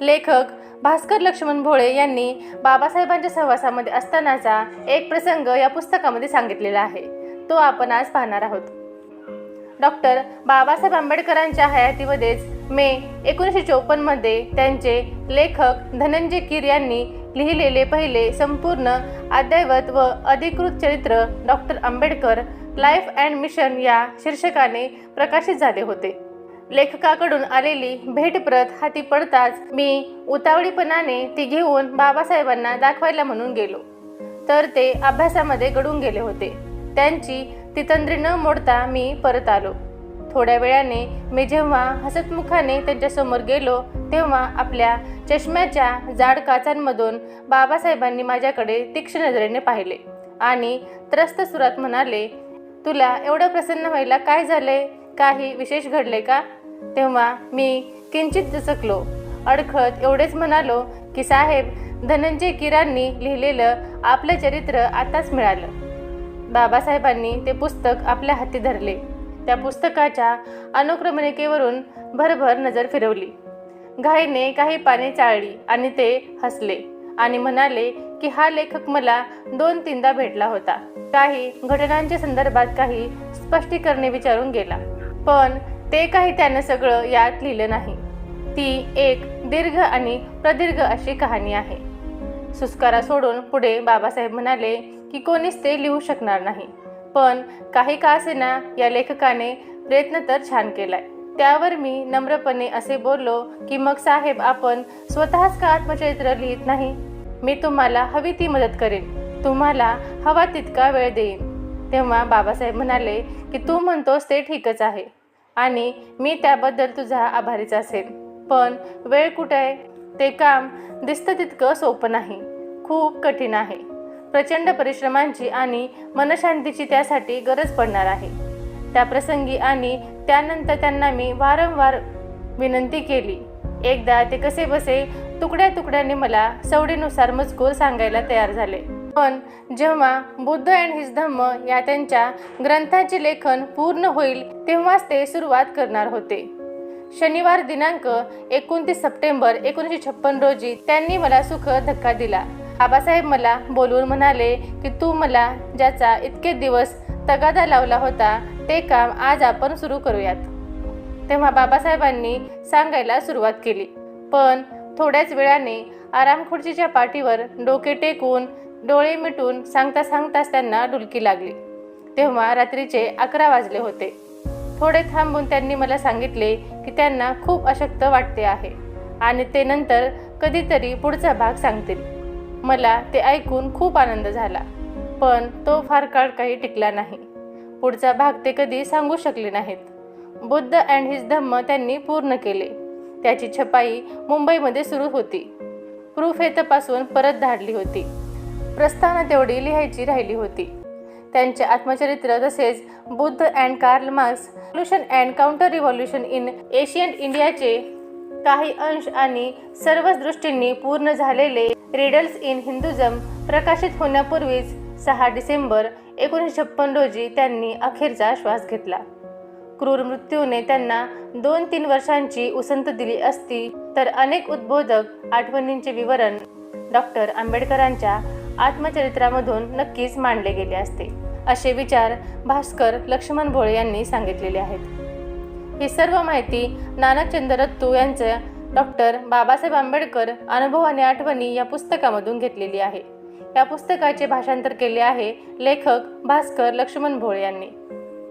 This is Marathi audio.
लेखक भास्कर लक्ष्मण भोळे यांनी बाबासाहेबांच्या सहवासामध्ये असतानाचा एक प्रसंग या पुस्तकामध्ये सांगितलेला आहे. तो आपण आज पाहणार आहोत. डॉक्टर बाबासाहेब आंबेडकरांच्या हयातीमध्येच मे एकोणीसशे चौपन्नमध्ये त्यांचे लेखक धनंजय कीर यांनी लिहिलेले पहिले संपूर्ण अद्ययावत व अधिकृत चरित्र doctor Ambedkar life and mission या शीर्षकाने प्रकाशित झाले होते. लेखकाकडून आलेली भेटप्रत हाती पडताच मी उतावळीपणाने ती घेऊन बाबासाहेबांना दाखवायला म्हणून गेलो. तर ते अभ्यासामध्ये गडून गेले होते. त्यांची ती तंद्री न मोडता मी परत आलो. थोड्या वेळाने मी जेव्हा हसतमुखाने त्यांच्यासमोर गेलो तेव्हा आपल्या चष्म्याच्या जाड काचांमधून बाबासाहेबांनी माझ्याकडे तीक्ष्ण नजरेने पाहिले आणि त्रस्त सुरात म्हणाले तुला एवढं प्रसन्न व्हायला काय झालंय? काही विशेष घडले का? तेव्हा मी किंचित दचकलो अडखळत एवढेच म्हणालो की साहेब धनंजय किरांनी लिहिलेलं आपलं चरित्र आताच मिळालं. बाबासाहेबांनी ते पुस्तक आपल्या हाती धरले. त्या पुस्तकाच्या अनुक्रमणिकेवरून भरभर नजर फिरवली. घाईने काही पाने चाळली आणि ते हसले आणि म्हणाले की हा लेखक मला दोन तीनदा भेटला होता. काही घटनांच्या संदर्भात काही स्पष्टीकरणे विचारून गेला. पण ते काही त्यानं सगळं यात लिहिलं नाही. ती एक दीर्घ आणि प्रदीर्घ अशी कहाणी आहे. सुस्कारा सोडून पुढे बाबासाहेब म्हणाले की कोणीच ते लिहू शकणार नाही. पण काही का असेना या लेखकाने प्रयत्न तर छान केलाय. त्यावर मी नम्रपणे असे बोललो की मग साहेब आपण स्वतःच का आत्मचरित्र लिहित नाही? मी तुम्हाला हवी ती मदत करेन. तुम्हाला हवा तितका वेळ देईन. तेव्हा बाबासाहेब म्हणाले की तू म्हणतोस ते ठीकच आहे आणि मी त्याबद्दल तुझा आभारीच असेल पण वेळ कुठे आहे? ते काम दिसतं तितकं सोपं नाही. खूप कठीण आहे. प्रचंड परिश्रमांची आणि मनशांतीची त्यासाठी गरज पडणार आहे. त्या प्रसंगी आणि त्यानंतर त्यांना मी वारंवार विनंती केली. एकदा ते कसे बसे तुकड्या तुकड्याने मला सवडीनुसार मजकूर सांगायला तयार झाले. पण जेव्हा बुद्ध अँड हिज धम्म या त्यांच्या ग्रंथाचे लेखन पूर्ण होईल तेव्हाच ते सुरुवात करणार होते. शनिवार दिनांक एकोणतीस सप्टेंबर एकोणीसशे छप्पन रोजी त्यांनी मला सुख धक्का दिला. बाबासाहेब मला बोलवून म्हणाले की तू मला ज्याचा इतके दिवस तगादा लावला होता ते काम आज आपण सुरू करूयात. तेव्हा बाबासाहेबांनी सांगायला सुरुवात केली. पण थोड्याच वेळाने आरामखुर्चीच्या पाठीवर डोके टेकून डोळे मिटून सांगता सांगताच त्यांना डुलकी लागली. तेव्हा रात्रीचे अकरा वाजले होते. थोडे थांबून त्यांनी मला सांगितले की त्यांना खूप अशक्त वाटते आहे आणि ते नंतर कधीतरी पुढचा भाग सांगतील. मला ते ऐकून खूप आनंद झाला पण तो फार काळ काही टिकला नाही. पुढचा भाग ते कधी सांगू शकले नाहीत. बुद्ध अँड हिज धम्म त्यांनी पूर्ण केले. त्याची छपाई मुंबईमध्ये सुरू होती. प्रूफ हे तपासून परत धाडली होती. प्रस्थान तेवढी लिहायची राहिली होती. त्यांचे आत्मचरित्र तसेच Buddha and Karl Marx revolution and counter revolution in Asian इंडियाचे काही अंश आणि सर्वच दृष्टींनी पूर्ण झालेले रिडल्स इन हिंदुझम प्रकाशित होण्यापूर्वीच सहा डिसेंबर एकोणीसशे छप्पन रोजी त्यांनी अखेरचा श्वास घेतला. क्रूर मृत्यूने त्यांना दोन तीन वर्षांची उसंत दिली असती तर अनेक उद्बोधक आठवणींचे विवरण डॉक्टर आंबेडकरांच्या आत्मचरित्रामधून नक्कीच मांडले गेले असते असे विचार भास्कर लक्ष्मण भोळे यांनी सांगितलेले आहेत. ही सर्व माहिती नानाचंद्र रत्तू यांच्या डॉक्टर बाबासाहेब आंबेडकर अनुभव आणि आठवणी या पुस्तकामधून घेतलेली आहे. या पुस्तकाचे भाषांतर केले आहे लेखक भास्कर लक्ष्मण भोळे यांनी.